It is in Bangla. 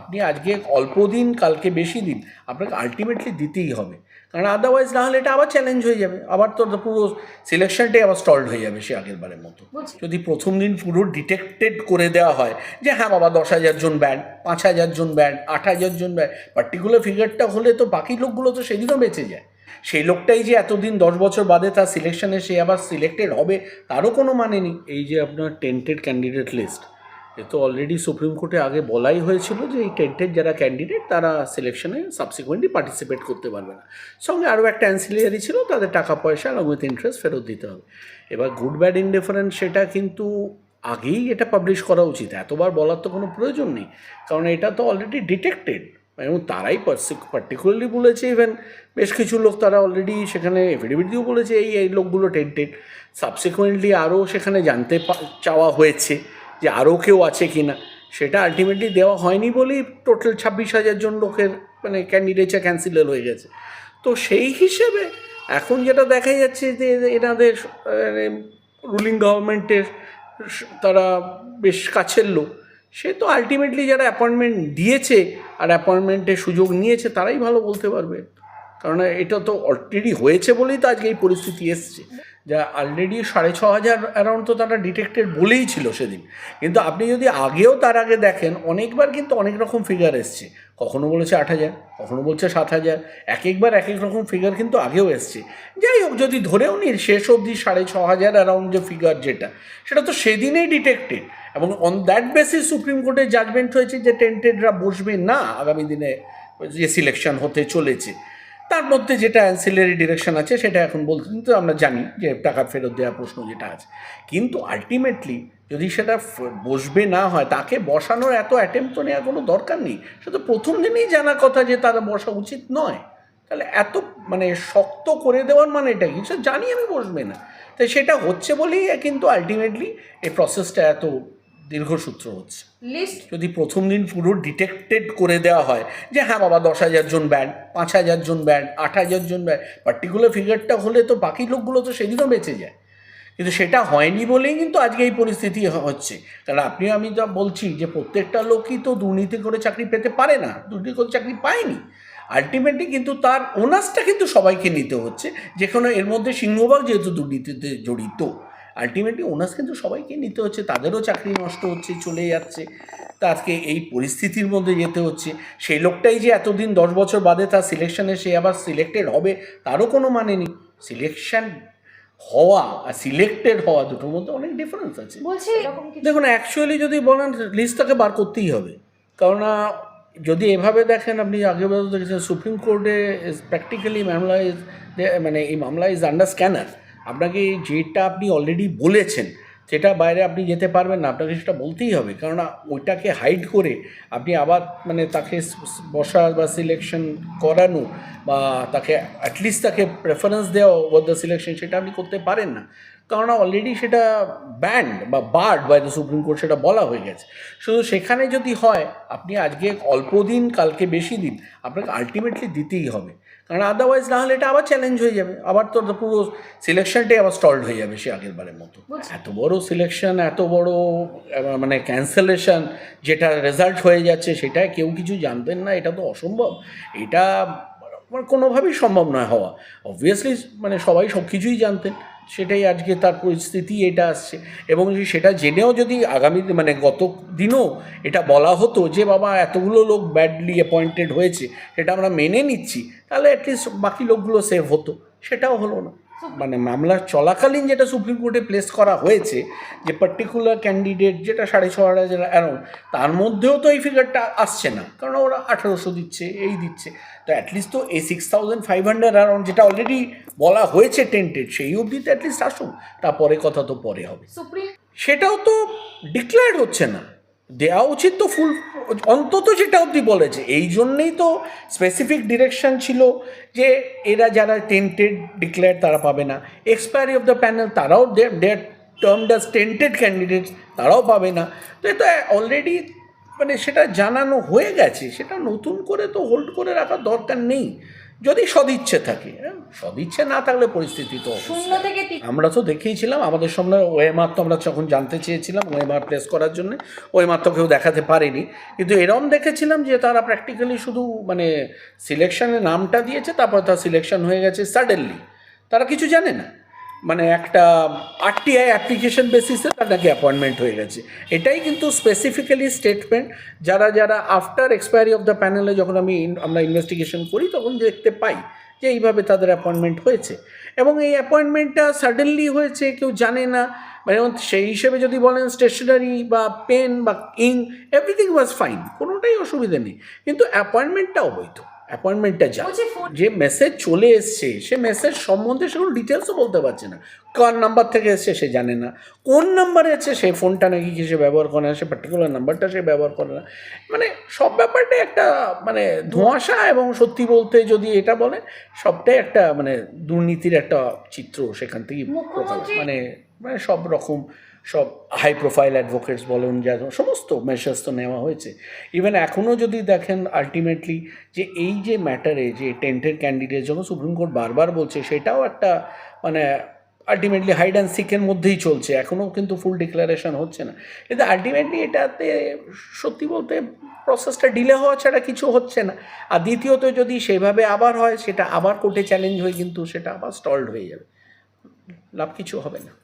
আপনি আজকে অল্প দিন কালকে বেশি দিন আপনাকে আলটিমেটলি দিতেই হবে। কারণ আদারওয়াইজ না হলে এটা আবার চ্যালেঞ্জ হয়ে যাবে। আবার তো পুরো সিলেকশনটাই আবার স্টলড হয়ে যাবে সে আগের বারের মতো যদি প্রথম দিন পুরো ডিটেক্টেড করে দেওয়া হয় যে হ্যাঁ বাবা দশ হাজার জন ব্যান্ড পাঁচ হাজার জন ব্যান্ড আট হাজার জন ব্যান্ড পার্টিকুলার ফিগারটা হলে তো বাকি লোকগুলো তো সেদিনও বেঁচে যায়। সেই লোকটাই যে এতদিন দশ বছর বাদে তার সিলেকশনে সে আবার সিলেক্টেড হবে তারও কোনো মানে নেই। এই যে আপনার টেন্টেড ক্যান্ডিডেট লিস্ট এ তো অলরেডি সুপ্রিম কোর্টে আগে বলাই হয়েছিল যে এই টেন্টেড যারা ক্যান্ডিডেট তারা সিলেকশনে সাবসিকুয়েন্টলি পার্টিসিপেট করতে পারবে না। সঙ্গে আরও একটা অ্যান্সিলিয়ারি ছিল, তাদের টাকা পয়সা এবং উইথ ইন্টারেস্ট ফেরত দিতে হবে। এবার গুড ব্যাড ইনডিফারেন্স সেটা কিন্তু আগেই এটা পাবলিশ করা উচিত। এতবার বলার তো কোনো প্রয়োজন নেই। কারণ এটা তো অলরেডি ডিটেক্টেড এবং তারাই পার্টিকুলারলি বলেছে ইভেন বেশ কিছু লোক তারা অলরেডি সেখানে এফিডেভিট দিয়েও বলেছে, এই এই লোকগুলো টেন্টেড সাবসিকুয়েন্টলি আরও সেখানে জানতে চাওয়া হয়েছে। যে আরও কেউ আছে কি না সেটা আলটিমেটলি দেওয়া হয়নি বলেই টোটাল ছাব্বিশ হাজার জন লোকের মানে ক্যান্ডিডেটটা ক্যান্সেল হয়ে গেছে। তো সেই হিসেবে এখন যেটা দেখা যাচ্ছে যে এনাদের রুলিং গভর্নমেন্টের তারা বেশ কাছের লোক। সে তো আলটিমেটলি যারা অ্যাপয়েন্টমেন্ট দিয়েছে আর অ্যাপয়েন্টমেন্টের সুযোগ নিয়েছে তারাই ভালো বলতে পারবে। কারণ এটা তো অলরেডি হয়েছে বলেই তো আজকে এই পরিস্থিতি এসছে। যা অলরেডি সাড়ে ছ হাজার অ্যারাউন্ড তো তারা ডিটেক্টেড বলেই ছিল সেদিন। কিন্তু আপনি যদি আগেও তার আগে দেখেন, অনেকবার কিন্তু অনেক রকম ফিগার এসছে। কখনো বলেছে আট হাজার, কখনো বলছে সাত হাজার এক একবার এক এক রকম ফিগার কিন্তু আগেও এসছে। যাই হোক, যদি ধরেও নিন শেষ অবধি সাড়ে ছ হাজার অ্যারাউন্ড যে ফিগার যেটা, সেটা তো সেদিনেই ডিটেক্টেড এবং অন দ্যাট বেসিস সুপ্রিম কোর্টের জাজমেন্ট হয়েছে যে টেন্টেডরা বসবে না আগামী দিনে, যে সিলেকশন হতে চলেছে। তার মধ্যে যেটা অ্যান্সিলারি ডিরেকশন আছে, সেটা এখন বলতে তো আমরা জানি যে টাকা ফেরত দেওয়ার প্রশ্ন যেটা আছে। কিন্তু আলটিমেটলি যদি সেটা বসবে না হয়, তাকে বসানোর এত অ্যাটেম্প তো নেওয়ার কোনো দরকার নেই। সে তো প্রথম দিনেই জানা কথা যে তারা বসা উচিত নয়। তাহলে এত মানে শক্ত করে দেওয়ার মানে এটা কি? জানি আমি বসবে না। তাই সেটা হচ্ছে বলেই কিন্তু আলটিমেটলি এই প্রসেসটা এত দীর্ঘসূত্র হচ্ছে। লিস্ট যদি প্রথম দিন পুরো ডিটেক্টেড করে দেওয়া হয় যে হ্যাঁ বাবা দশ হাজার জন ব্যান্ড পাঁচ হাজার জন ব্যান্ড আট হাজার জন ব্যান্ড পার্টিকুলার ফিগারটা হলে তো বাকি লোকগুলো তো সেদিনও বেঁচে যায়। কিন্তু সেটা হয়নি বলেই কিন্তু আজকে এই পরিস্থিতি হচ্ছে। কারণ আপনি আমি যা বলছি যে প্রত্যেকটা লোকই তো দুর্নীতি করে চাকরি পেতে পারে না দুর্নীতি করে চাকরি পায়নি। আলটিমেটলি কিন্তু তার ওনার্সটা কিন্তু সবাইকে নিতে হচ্ছে। যে কোনো এর মধ্যে সিংহভাগ যেহেতু দুর্নীতিতে জড়িত। আলটিমেটলি ওনার্স কিন্তু সবাইকে নিতে হচ্ছে তাদেরও চাকরি নষ্ট হচ্ছে চলে যাচ্ছে। তা আজকে এই পরিস্থিতির মধ্যে যেতে হচ্ছে। সেই লোকটাই যে এতদিন দশ বছর বাদে তার সিলেকশনে সে আবার সিলেক্টেড হবে তারও কোনো মানে নেই। সিলেকশন হওয়া আর সিলেক্টেড হওয়া দুটোর মধ্যে অনেক ডিফারেন্স আছে। দেখুন অ্যাকচুয়ালি যদি বলেন লিস্টটাকে বার করতেই হবে। কেননা যদি এভাবে দেখেন আপনি আগে দেখেছেন সুপ্রিম কোর্টে ইজ প্র্যাকটিক্যালি মামলা ইজ মানে এই মামলা ইজ আন্ডার স্ক্যানার আপনাকে যেটা আপনি অলরেডি বলেছেন, সেটা বাইরে আপনি যেতে পারবেন না, আপনাকে সেটা বলতেই হবে। কেননা ওইটাকে হাইড করে আপনি আবার মানে তাকে বসা বা সিলেকশন করানো বা তাকে অ্যাটলিস্ট তাকে প্রেফারেন্স দেওয়া ওভার দ্য সিলেকশন সেটা আপনি করতে পারেন না। কেননা অলরেডি সেটা ব্যান্ড বা barred by the Supreme Court সেটা বলা হয়ে গেছে। শুধু সেখানে যদি হয়, আপনি আজকে অল্প দিন, কালকে বেশি দিন, আপনাকে আলটিমেটলি দিতেই হবে। কারণ আদারওয়াইজ না হলে এটা আবার চ্যালেঞ্জ হয়ে যাবে। আবার তো পুরো সিলেকশনটাই আবার স্টলড হয়ে যাবে সে আগের বারের মতো। এত বড় সিলেকশন এত বড় মানে ক্যান্সেলেশন যেটা রেজাল্ট হয়ে যাচ্ছে সেটা কেউ কিছু জানতেন না এটা তো অসম্ভব। এটা মানে কোনোভাবেই সম্ভব নয় হওয়া। অবভিয়াসলি মানে সবাই সব কিছুই জানতেন। সেটাই আজকে তার পরিস্থিতি, এটা আসছে। এবং সেটা জেনেও যদি আগামী মানে গত দিনও এটা বলা হতো যে, বাবা, এতগুলো লোক ব্যাডলি অ্যাপয়েন্টেড হয়েছে, সেটা আমরা মেনে নিচ্ছি। তাহলে অ্যাটলিস্ট বাকি লোকগুলো সেভ হতো। সেটাও হলো না। মানে মামলা চলাকালীন যেটা সুপ্রিম কোর্টে প্লেস করা হয়েছে যে পার্টিকুলার ক্যান্ডিডেট যেটা সাড়ে ছ হাজার অ্যারাউন্ড তার মধ্যেও তো এই ফিগারটা আসছে না। কারণ ওরা আঠারোশো দিচ্ছে এই দিচ্ছে। তো অ্যাটলিস্ট তো এই six thousand five hundred around যেটা অলরেডি বলা হয়েছে টেন্টেড সেই অবধি তো অ্যাটলিস্ট আসুক। তারপরে কথা তো পরে হবে। সুপ্রিম সেটাও তো ডিক্লেয়ার্ড হচ্ছে না। দেওয়া উচিত তো ফুল অন্তত যেটা অবধি বলেছে এই জন্যেই তো স্পেসিফিক ডিরেকশন ছিল যে এরা যারা টেন্টেড ডিক্লেয়ার তারা পাবে না। এক্সপায়ারি অফ দ্য প্যানেল তারাও their term does tainted candidates তারাও পাবে না। তো এটা অলরেডি মানে সেটা জানানো হয়ে গেছে, সেটা নতুন করে তো হোল্ড করে রাখার দরকার নেই। যদি সদিচ্ছে থাকে হ্যাঁ, সদিচ্ছে না থাকলে পরিস্থিতি তো আমরা তো দেখেইছিলাম আমাদের সামনে ওয়েমার তো আমরা যখন জানতে চেয়েছিলাম ওয়েমার প্লেস করার জন্য ওয়েমার তো কেউ দেখাতে পারেনি। কিন্তু এরম দেখেছিলাম যে তারা প্র্যাকটিক্যালি শুধু মানে সিলেকশনে নামটা দিয়েছে তারপর তার সিলেকশন হয়ে গেছে সাডেনলি তারা কিছু জানে না। মানে একটা আরটিআই অ্যাপ্লিকেশন বেসিসে তার নাকি অ্যাপয়েন্টমেন্ট হয়ে গেছে। এটাই কিন্তু স্পেসিফিক্যালি স্টেটমেন্ট যারা যারা আফটার এক্সপায়ারি অফ দ্য প্যানেলে যখন আমি আমরা ইনভেস্টিগেশন করি, তখন দেখতে পাই যে এইভাবে তাদের অ্যাপয়েন্টমেন্ট হয়েছে। এবং এই অ্যাপয়েন্টমেন্টটা সাডেনলি হয়েছে, কেউ জানে না। মানে সেই হিসেবে যদি বলেন স্টেশনারি বা পেন বা ইং এভরিথিং ওয়াজ ফাইন কোনোটাই অসুবিধে নেই। কিন্তু অ্যাপয়েন্টমেন্টটা অবৈধ। অ্যাপয়েন্টমেন্টটা যা যে মেসেজ চলে এসছে সে মেসেজ সম্বন্ধে সেগুলো ডিটেলসও বলতে পারছে না। কার নাম্বার থেকে এসছে সে জানে না। কোন নাম্বারে আছে সে ফোনটা নাকি কি সে ব্যবহার করে না সে পার্টিকুলার নাম্বারটা সে ব্যবহার করে না। মানে সব ব্যাপারটাই একটা মানে ধোঁয়াশা এবং সত্যি বলতে যদি এটা বলে সবটাই একটা মানে দুর্নীতির একটা চিত্র সেখান থেকে প্রকাশ। মানে মানে সব রকম সব হাই প্রোফাইল অ্যাডভোকেটস বলুন, যা সমস্ত মেশার্স তো নেওয়া হয়েছে। ইভেন এখনও যদি দেখেন আলটিমেটলি যে এই যে ম্যাটারে যে টেন্টের ক্যান্ডিডেট যখন সুপ্রিম কোর্ট বারবার বলছে, সেটাও একটা মানে আলটিমেটলি হাইড অ্যান্ড সিকের মধ্যেই চলছে। এখনও কিন্তু ফুল ডিক্লারেশন হচ্ছে না। কিন্তু আলটিমেটলি এটাতে সত্যি বলতে প্রসেসটা ডিলে হওয়া ছাড়া কিছু হচ্ছে না। আর দ্বিতীয়ত যদি সেভাবে আবার হয়, সেটা আবার কোর্টে চ্যালেঞ্জ হয়ে, কিন্তু সেটা আবার স্টলড হয়ে যাবে। লাভ কিছু হবে না।